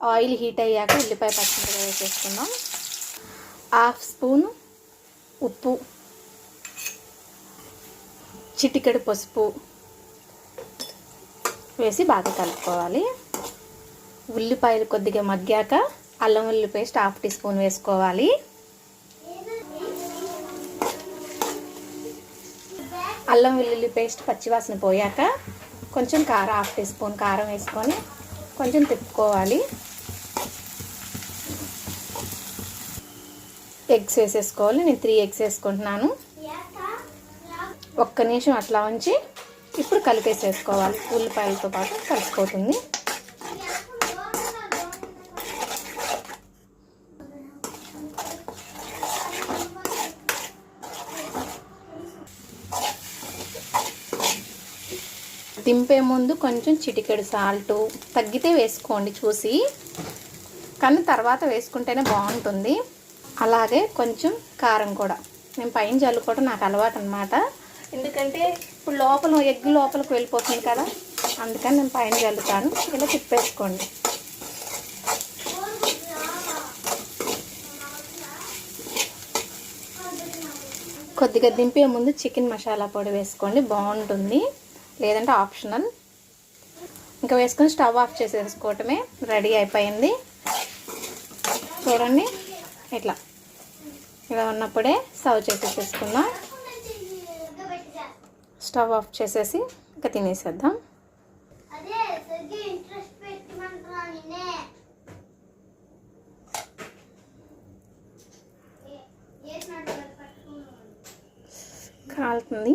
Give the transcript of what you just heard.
Oil heat అయ్యాక ఉల్లిపాయ పచ్చిమిరపకాయ వేసేసుకుందాం. హాఫ్ స్పూన్ ఉప్పు చిటికెడు పసుపు వేసి బాగా కలుపుకోవాలి. ఉల్లిపాయలు కొద్దిగా మగ్గాక అల్లం ఉల్లి పేస్ట్ హాఫ్ టీ స్పూన్ వేసుకోవాలి. అల్లం వెల్లుల్లి పేస్ట్ పచ్చివాసన పోయాక కొంచెం కారం హాఫ్ టీ స్పూన్ కారం వేసుకొని కొంచెం తిప్పుకోవాలి. ఎగ్స్ వేసేసుకోవాలి. నేను త్రీ ఎగ్స్ వేసుకుంటున్నాను. ఒక్క నిమిషం అట్లా ఉంచి ఇప్పుడు కలిపేసేసుకోవాలి. ఉల్లిపాయలతో పాటు కలిసిపోతుంది. దింపే ముందు కొంచెం చిటికెడు సాల్ట్ తగ్గితే వేసుకోండి చూసి. కానీ తర్వాత వేసుకుంటేనే బాగుంటుంది. అలాగే కొంచెం కారం కూడా. నేను పైన చల్లుకోవడం నాకు అలవాటు అనమాట ఎందుకంటే ఇప్పుడు లోపల ఎగ్ లోపలికి వెళ్ళిపోతుంది కదా అందుకని నేను పైన చల్లుతాను. ఇలా తిప్పేసుకోండి. కొద్దిగా దింపే ముందు చికెన్ మసాలా పొడి వేసుకోండి బాగుంటుంది. లేదంటే ఆప్షనల్. ఇంకా వేసుకొని స్టవ్ ఆఫ్ చేసేసుకోవటమే రెడీ అయిపోయింది. చూడండి. ఇట్లా. ఇలా ఉన్నప్పుడే సర్వ్ చేసేసేసుకుందాం స్టవ్ ఆఫ్ చేసేసి ఇంకా తినేసేద్దాం. కాలుతుంది.